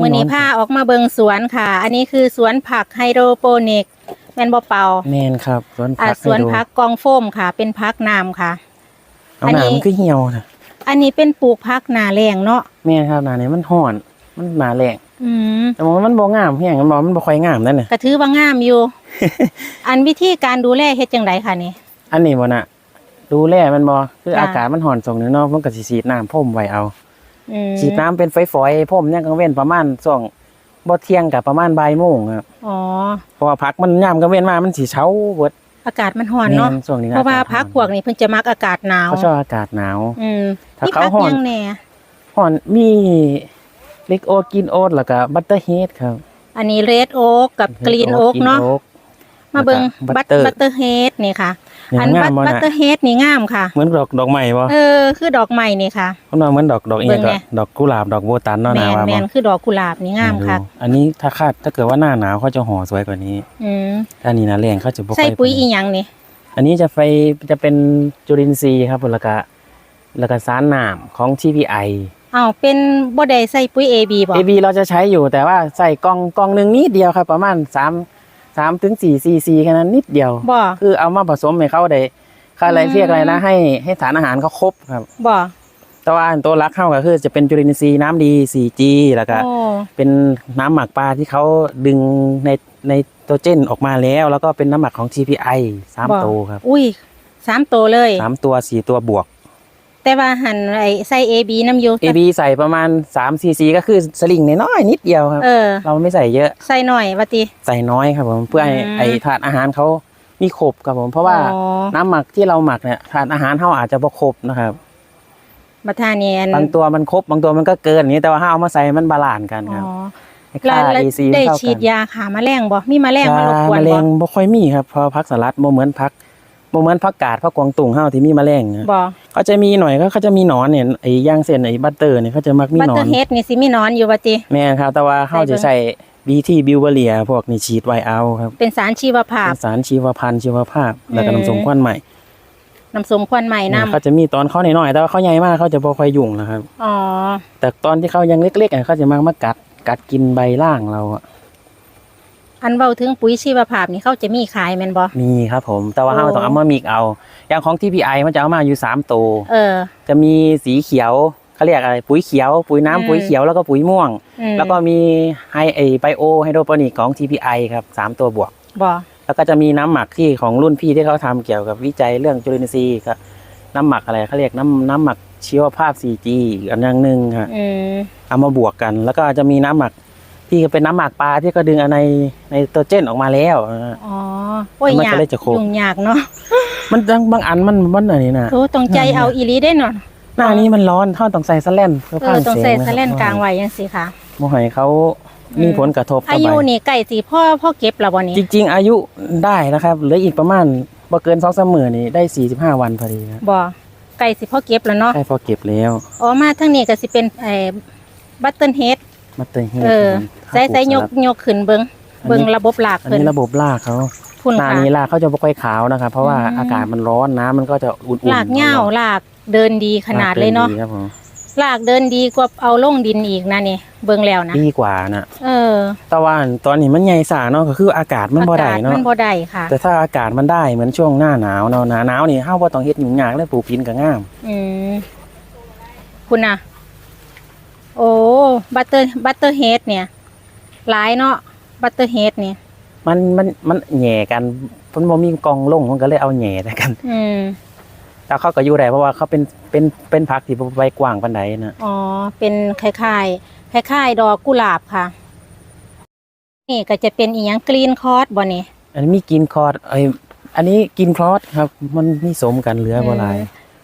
มือนี้พาออกมาเบิงสวนค่ะ อันนี้คือสวนผักไฮโดรโปนิกแมนบ่เป่าแมนครับสวนอ่าผักสวนให้ดูผักกองโฟมค่ะ เป็นผักน้ำค่ะเอาอันนี้หนามคือเหี่ยวนะอันนี้เป็นปลูกผักหนาแรงเนาะแม่นครับหนานี้มันห่อน มันหนาแรงอืมแต่ว่ามันบ่งามเพียงมันบ่มันบ่ค่อยงามนั่นน่ะกระถือว่างามอยู่ อันวิธีการดูแลเฮ็ดจังไดค่ะนี่ อันนี้บ่น่ะ ดูแลมันบ่คือจ้ะอากาศมันห่อนส่งนึงเนาะมันก็สิฉีดน้ำพ่มไว้เอาอืม ฉีดน้ำเป็นฝอยๆพ่มเนี่ยกลางเว้นประมาณช่วงบ่เที่ยงกับประมาณบ่ายโมงครับอ๋อเพราะว่าผักมันยามกลางเว้นมามันสิเช้าเบิดอากาศมันร้อนเนาะแม่ช่วงนี้เพราะว่าอศผักพวกนี้เพิ่นจะมักอากาศหนาวเขาชอบอากาศหนาว อืมถ้ามีเขาผักฮ้อนยังแหน่ห่อนมีเล็กโอกินโอ๊ตแล้วก็บัตเตอร์เฮดครับ อันนี้เรดโอ๊กกับกรีนโอ๊กเนาะ Green Oak มาเบิงแล้วก็บัต Butter บัตเตอร์เฮดนี่ค่ะเนี่ยอันงาบัมตบ่บัตน่ะเตอร์เฮดนี่งามค่ะ เหมือนดอกดอกไม้บ่เออ คือดอกไม้นี่ค่ะมันว่าเหมือนดอกดอกเอเบิ่งงก็แน่ ดอกกุหลาบดอกโบตันเนาะแมนะนว่าแมบ่นคือดอกกุหลาบนี่งามค่ะดูอันนี้ถ้าคาดถ้าเกิดว่าหน้าหนาวเขาจะห่อสวยกว่านี้ อืมถ้าอันนี้หนาแรงเขาจะบ่ใส่ค่อยปุ๋ยอีหยังนี่อันนี้จะไฟจะเป็นจุลินทรีย์ครับแล้วก็แล้วก็สารน้ำของ TPI อ้าวเป็นบ่ได้ใส่ปุ๋ย AB บ่ AB เราจะใช้อยู่แต่ว่าใส่กล่องกล่องหนึงนิดเดียวครับ ประมาณ3 3ถึง4 cc แค่นั้นนิดเดียวบ่คือเอามาผสมให้เขาได้ค่าอะไรอืมเรียกอะไรนะให้ให้สารอาหารเขาครบครับบ่แต่ว่าอันตัวรักเข้าก็คือจะเป็นจุลินทรีย์น้ำดี 4G แล้วก็โอ้เป็นน้ำหมักปลาที่เขาดึงในในตัวเจนออกมาแล้ว แล้วก็เป็นน้ำหมักของ TPI สามบ่ตัวครับ อุ้ยสามตัวเลยสามตัวสี่ตัวบวก แต่ว่าหันไอ้ใส่ AB น้ำอยู่ AB ใส่ประมาณ3 cc ก็คือสลิงน้อยๆนิดเดียวครับเออ เราไม่ใส่เยอะ ใส่หน่อยว่าติ ใส่น้อยครับผมเพื่อให้อืมไอถาดอาหารเขามีครบครับผมเพราะว่าอ๋อ น้ำหมักที่เราหมักเนี่ยถาดอาหารเขาอาจจะบ่ครบนะครับบัดทาเนียนบางตัวมันครบบางตัวมันก็เกินอย่างนี้แต่ว่าถ้าเอามาใส่มันบาลานซ์กันอ๋ครับอให้แล้วค่าแล้ว AC ได้เท่าฉีกัดนยาขาแมลงบ่มีแมลงมารบกวนแมลบ่งบ่ค่อยมีครับเพอพักสลัดบ่เหมือนพัก บ่เหมือนพักกาดพักกวางตุงเฮาที่มีแมลงนะบ่เขาจะมีหน่อยก็เขาจะมีหนอนเนี่ยไอ้ย่างเส้นไอ้บัตเตอร์เนี่ยเขาจะมักมีบัตหนอเตอนร์เฮดนี่สิมีหนอนอยู่ว่าติแม่นครับ แต่ว่าเฮาจะใส่บีทีบิวเบอเรียพวกนี้ฉีดไว้เอาครับ เป็นสารชีวภาพเป็นสารชีวพันธุ์ชีวภาพ แล้วก็อืมน้ำส้มควันใหม่น้ำส้มควันใหม่น้เขาจะมีตอนเขาหน่อยๆแต่ว่าเขาใหญ่มากเขาจะบ่ค่อยยุ่งนะครับำอ๋อแต่ตอนที่เขายังเล็กๆอะเขาจะมามากัดกัดกินใบล่างเราอะ อันเว้าถึงปุ๋ยชีวภาพนี่เขาจะมีขายแม่นบ่ มีครับผม แต่ว่าโอ้เฮาต้องเอามามิกเอา อย่างของ TPI มันจะเอามาอยู่สามตัว เออ จะมีสีเขียวเขาเรียกอะไร ปุ๋ยเขียว ปุ๋ยน้ำอืม ปุ๋ยเขียว แล้วก็ปุ๋ยม่วง อืมแล้วก็มีไฮไอไบโอไฮโดรโปนิกของ TPI ครับสามตัวบวก บ่แล้วก็จะมีน้ำหมักที่ของรุ่นพี่ที่เขาทำเกี่ยวกับวิจัยเรื่องจุลินทรีย์ครับน้ำหมักอะไรเขาเรียกน้ำน้ำหมักชีวภาพ 4G อีกอันอย่างหนึ่งครับอืมเอามาบวกกัน แล้วก็จะมีน้ำหมัก ที่เป็นน้ำหมักปลาที่ก็ดึงในในตัวเจนออกมาแล้วนะฮะ อ๋อโอ้ยมันยาจะกได้จะครบ ยุ่งยากเนาะมันบางบางอันมันมันอะไรนะโอ้ต้องใจเอาอีหลีได้เนาะหน้านี้มันร้อนท่อต้องใส่สแลนเพื่อเอผ่าอนต้องเสียงใส่นะครับสแลนกลางไว้จังซี่ค่ะ โมหอยเขามีผลกระทบอาเข้าไปยุนี่ใกล้สิพ่อพ่อเก็บแล้วบ่นี่จริงๆ อายุได้นะครับเหลืออีกประมาณบ่เกินสองสามหมื่นนี่ได้ 45 วันพอดีครับบ่ใกล้สิพ่อเก็บแล้วเนาะ ใกล้พอเก็บแล้ว อ๋อมาทางนี้ก็สิเป็นไอ้บัตเทิลเฮด มาเตยเฮดเออใส่ใส่ยกยกขึ้นเบิ่งเบิ่งระบบหลากอันเพิ่นนี้ระบบลากเขาพุ่นหน้าค่ะนี้ลากเขาจะบ่ค่อยขาวนะครับ เพราะว่าอืมอากาศมันร้อนน้ำมันก็จะอุ่นๆหลากเหย้าหลากเดินดีขนาดเลยเนาะดีครับผมหลากเดินดีกว่าเอาลงดินอีกนะนี่เบิ่งแล้วนะดีกว่านะเออแต่ว่าตอนนี้มันใหญ่สาเนาะก็คืออากาศมันบ่ได้อากาศเนาะมันบ่ได้ค่ะ แต่ถ้าอากาศมันได้เหมือนช่วงหน้าหนาวเนาะหน้าหนาวนี่เฮาบ่ต้องเฮ็ดยุ่งยากเลยปลูกกินก็งาม อืมคุณน่ะโอ้ บัตเตอร์บัตเตอร์เฮดเนี่ยหลายเนาะบัตเตอร์เฮดเนี่ยมันมันมันแหย่กันมันบ่มีกองลงมันก็เลยเอาแหย่แต่กัน อืมแต่เขาก็อยู่ได้เพราะว่าเขาเป็นเป็นเป็นผักที่บ่ใบกว้างปานใดนะอ๋อเป็นคล้ายๆคล้ายๆดอกกุหลาบค่ะ นี่ก็จะเป็นอีหยังกรีนคอร์สบ่นี่อันนี้มีกินคอร์ดไอยอันนี้กินคลอสครับ มันมีสมกันเหลือบ่หลาย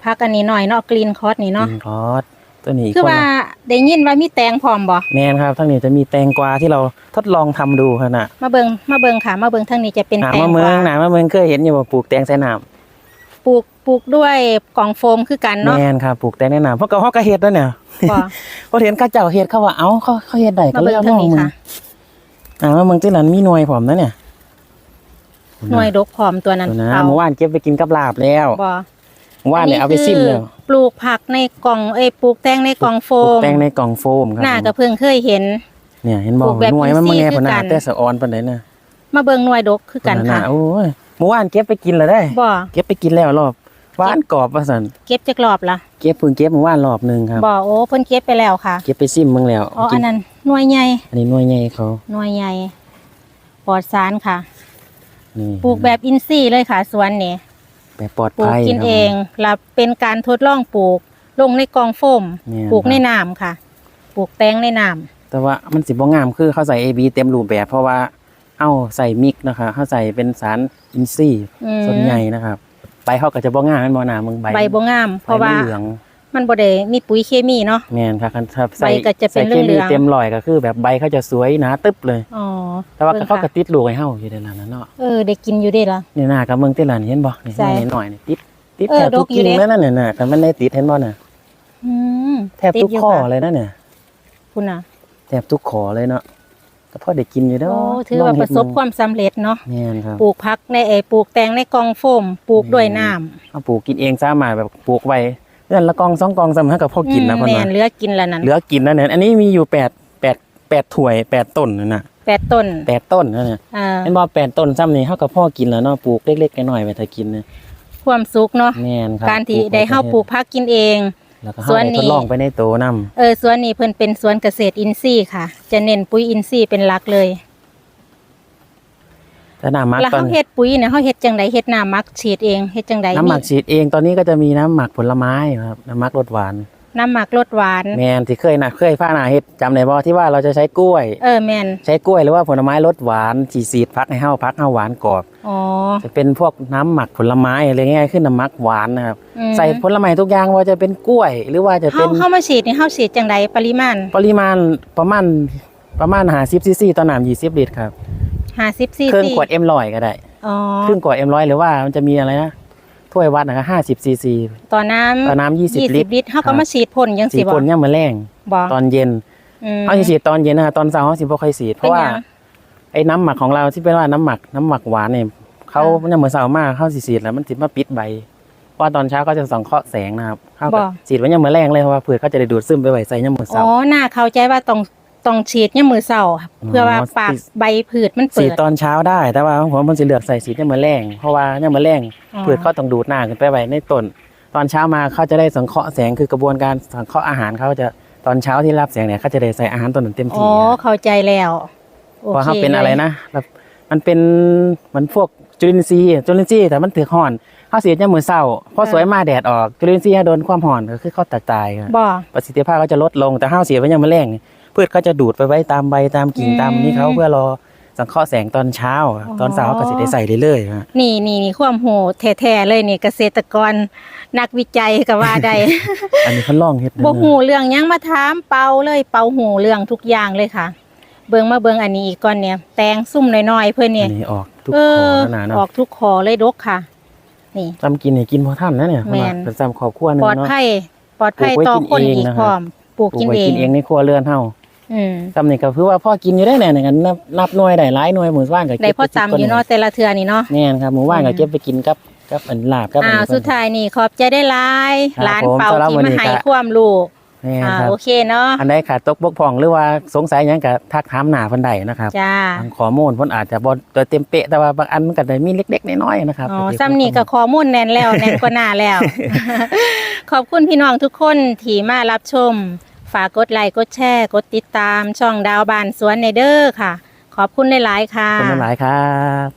พักอันนี้หน่อยเนาะกรีนคอร์สนี่เนาะกินคลอส ตัวนี้คือคนว่าละได้ยินว่ามีแตงพร้อมบ่แมนครับทั้งนี้จะมีแตงกวาที่เราทดลองทำดูครับน่ะมาเบิงมาเบิงค่ะ มาเบิงทางนี้จะเป็นหนาแตงมะกเมืองวาหนามะเมืองเคยเห็นอยู่ว่าปลูกแตงใส่น้ำปลูกปลูกด้วยกล่องโฟมคือกันแมเนาะนครับปลูกแตงในน้ำเพราะก็ฮอกก็เฮ็ดแล้วเนี่ยบ่พอเห็นเข้าเจ้าเฮ็ดเขาว่าเอ้าเขาเขาเฮ็ดได้ก็มาเลเบิยงเอาทาลงองนี้มึงค่ะหนามะเมืองที่หลันมีหน่วยผมนะเนี่ยหน่วยดกพร้อมตัวนั้นตัวนะเอาเมื่อวานเก็บไปกินกับลาบแล้วบ่เมื่อ วานเนี่ยเอาไปซิมแล้วปลูกผักในกล่องเอ้ยปลูกแตงในกล่องโฟปลูกมแตงในกล่องโฟมครับน่าผมก็เพิ่งเคยเห็น เนี่ยเห็นบปอลูกกแบบหน่วยมันอิมานทรีย์แง่คือพนากันแต่สะออนปานใดน่ะมาเบิ่งหน่วยดกคือกันค่ะโอ้ยเมื่อวานเก็บไปกินแล้วได้บ่เก็บไปกินแล้วรอบหวานกรอบว่าซั่นเก็บจักรอบละเก็บเพิ่งเก็บเมื่อวานรอบหนึงครับบ่โอ้เพิ่นเก็บไปแล้วค่ะ เก็บไปซิมมึงแล้วอ๋ออันนั้นหน่วยใหญ่อันนี้หน่วยใหญ่เขาหน่วยใหญ่ปลอดสารค่ะนี่ปลูกแบบอินทรีย์เลยค่ะสวนนี่ แบบปลอดปลูกภัยกินครับเองแล้วเป็นการทดลองปลูกลงในกองโฟมเนี่ยปลูกในครับน้ำค่ะ ปลูกแตงในน้แต่ว่ามันสิบ่งามคือเขาใส่ AB เต็มรูปแบบเพราะว่าเอ้าใส่มิกนะคะเขาใส่เป็นสารอินทรีย์ำอืมส่วนใหญ่นะครับใบเขาก็จะบ่งามแม่นบ่หนามึงใบใบบ่งาม เพราะว่าใบ มันเหลืองมันบ่ได้มีปุ๋ยเคมีเนาะ แม่นค่ะคันถ้าใส่ใบก็จะเป็นใส่คมีเหลืองๆ เต็มร้อยก็คือ แบบใบเขาจะสวยหนาตึ๊บเลย อ๋อแต่ว่าบิ่งเขาก็ค่ะติดลูกให้เฮาอยู่ในนั้นนะเนาะเออได้กินอยู่เด้ล่ะนี่หน้ากับเมืองติดหลานเห็นบ่นี่ใช่หน่อยๆนี่ติดติดเออแทบทุกดกอยู่กิ่งเด้แล้วนั่นน่ะน่ะคันมันได้ติดเห็นบ่น่ะอืมแทบทุกติดยู่ข้อค่ะเลยนะเนี่ยคุณน่ะแทบทุกขอเลยเนาะก็พอได้กินอยู่เด้อโอ้ถือว่าประสบความสำเร็จเนาะแม่นครับปลูกพักในเออปลูกแตงในกองโฟมปลูกด้วยน้ำ เอาปลูกกินเองสามารถแบบปลูกไว้ เดือนละกองสองกองสำคัญกับพ่อกินนะอืมพ่อแม่นะนเหลือกินแล้วนั่นเหลือกินนะเนี่ยอันนี้มีอยู่แปดแปดแปดถ้วยแปดต้นนั่นน่ะแปดต้นแปดต้นนั่นน่ะอ่าเห็นบ่แปดต้นซ้ำนี่เฮากับพ่อกินแล้วเนาะปลูกเล็กๆน้อยๆไว้ถ้ากินนะความสุขเนาะแม่นครับการที่ว้ได้เฮาปลูกพักกินเอง แล้วก็สเฮาวนได้นี่ทดลองไปในโตนํเออสวนนี้เพิ่นเป็นสวนเกษตรอินทรีย์ค่ะ จะเน้นปุ๋ยอินทรีย์เป็นหลักเลย ถ้าน้ำหมักแล้วตอนเฮาเฮ็ดปุ๋ยเนี่ยเฮาเฮ็ดจังไดเฮ็ดน้ำหมักฉีดเองเฮ็ดจังไดน้ำหมักฉีดเองตอนนี้ก็จะมีน้ำหมักผลไม้ครับน้ำหมักรสหวาน น้ำหมักรสหวานแม่นที่เคยน่ะเคยฟ้าหน้าเฮ็ดจำได้บ่ที่ว่าเราจะใช้กล้วย เออแม่นใช้กล้วยหรือว่าผลไม้รสหวานสีสีดพักให้เฮาพักเฮาหวานกรอบอ๋อจะเป็นพวกน้ำหมักผลไม้อะไรง่ายๆขึ้นน้ำหมักหวานนะครับอืมใส่ผลไม้ทุกอย่างว่าจะเป็นกล้วย หรือว่าจะเป็เฮานเฮามาฉีดนี่เฮาฉีดจังไดปริมาณ ปริมาณประมาณประมาณ50ซีซีต่อน้ำ20ลิตรครับ 50ซีครึ่งซีขวด M100 ก็ได้ อ๋อครึ่งขวด M100 หรือว่ามันจะมีอะไรนะถ้วยวัดนะครับ50ซีซี ต่อน้ำต่อน้ำ20ลิตรลิตรเฮาครัก็บมาฉีดพ่นจังสีซี่บ่พ่นย่ำมื้อแรงบ่ตอนเย็นอืมเอาสิฉีดตอนเย็นนะครับตอนเช้าเขาสิบ่ค่อยฉีดเพราะว่าเป็นหยังไอ้น้ำหมักของเราที่เป็นว่าน้ำหมักน้ำหมักหวานเนี่ยเขาอ่าย่ำมื้อเช้ามากเข้าสิฉีดแล้วมันสิมาปิดใบเพราะว่าตอนเช้าก็จะสังเคราะห์แสงนะครับเข้าบ่กับฉีดไว้ย่ำมื้อแรงเลยเพราะว่าเผื่อเขาจะได้ดูดซึมไปไว้ใส่ย่ำมื้ออ๋เช้าอน่าเข้าใจว่าต้อง ต้องฉีดเนี่ยามมือเช้าเพื่อว่าอ๋อปากฉีดใบผืดมันเปิฉีดดตอนเช้าได้ แต่ว่าของผมมันจะเลือกใส่ฉีดย่ำมื้อแรงเพราะว่าย่ำมื้อแรงอ๋อเผื่อเขาต้องดูดหน้าขึ้นไปไว้ในต้น ตอนเช้ามาเขาจะได้สังเคราะห์แสงคือกระบวนการสังเคราะห์อาหารเขาจะตอนเช้าที่รับแสงเนี่ยเขาจะได้ใส่อาหารตัวนั้นเต็มอ๋ที่อเข้าใจแล้วโอเพราะเคเขาเป็นอะไรลยนะแบบมันเป็นมันพวกจุลินทรีย์จุลินทรีย์แต่มันถือห่อนเขาเสียจะมือเศร้าพอสวยมาแดดออกจุลินทรีย์โดนความห่อนก็คือเขาแตกตายครับ บ่ ประสิทธิภาพก็จะลดลงแต่ห้าวเสียไว้ยังมาแรง พืชเขาจะดูดไปไว้ตามใบตามกิ่งอืมตามนี้เขาเพื่อรอสังเคราะห์แสงตอนเช้าอะอ๋อตอนเช้าเขาก็สิได้ใส่เรื่อยๆฮะนี่นี่นี่ความโหแท้ๆเลยนี่เกษตรกรนักวิจัยก็ว่าได้อันนี้เขาล่องเฮ็ดนะบ่หูเรื่องหยังมาถามเป่าเลยเป่าหูเรื่องทุกอย่างเลยค่ะ เบิ่งมาเบิ่งอันนี้อีกก่อนเนี่ยแตงซุ่มน้อยๆเพิ่นอัเนี่ยนนี้ออกทุกเอคออขนาดเนาะออกทุกคอเลยดกค่ะ นี่จำกินนี่กินพอท่านนะเนี่ยแม่นเป็นจำขอบครัวหนึงปลอดเนาะภัยปลอดภัยปลูกไว้ต่อกินคนเองอีกนะครับพร้อมปลูกปลูกิกนไว้เอกิงนเองในครัวเรือนเฮา อืมจำนี่ก็คือว่าพ่อกินอยู่ได้เนี่ยกันนับนับหน่วยได้หลายหน่วยหมู่บ้านก็เก็บได้พ่อไปกิตำอยู่เนาะแต่ละเทือนี่เนาะแม่นครับหมู่บ้านก็อืมเก็บไปกินกับกับอันลาบกับอันอ่านี้สุดท้ายนี่ขอบใจได้หลายครับหลานผมเป่าสำหรับที่วันมานี้ให้ก็ความรู้แม่นอ่าครับโอเคเนาะอันใดขาดตกบกพร่องหรือว่าสงสัยหยังก็ทักถามหน้าเพิ่นได้นะครับจ้าบางข้อมูลเพิ่นอาจจะบ่ตัวเต็มเป๊ะแต่ว่าบางอันมันก็ได้มีเล็กๆน้อยๆนะครับอ๋อซ้ำนี่ก็ข้อมูลแน่นแล้วแน่นกว่าหน้าแล้ว ขอบคุณพี่น้องทุกคนที่มารับชม ฝากกดไลค์กดแชร์ กดติดตามช่องดาวบานสวนในเด้อค่ะ ขอบคุณหลายๆค่ะ ขอบคุณหลายๆครับ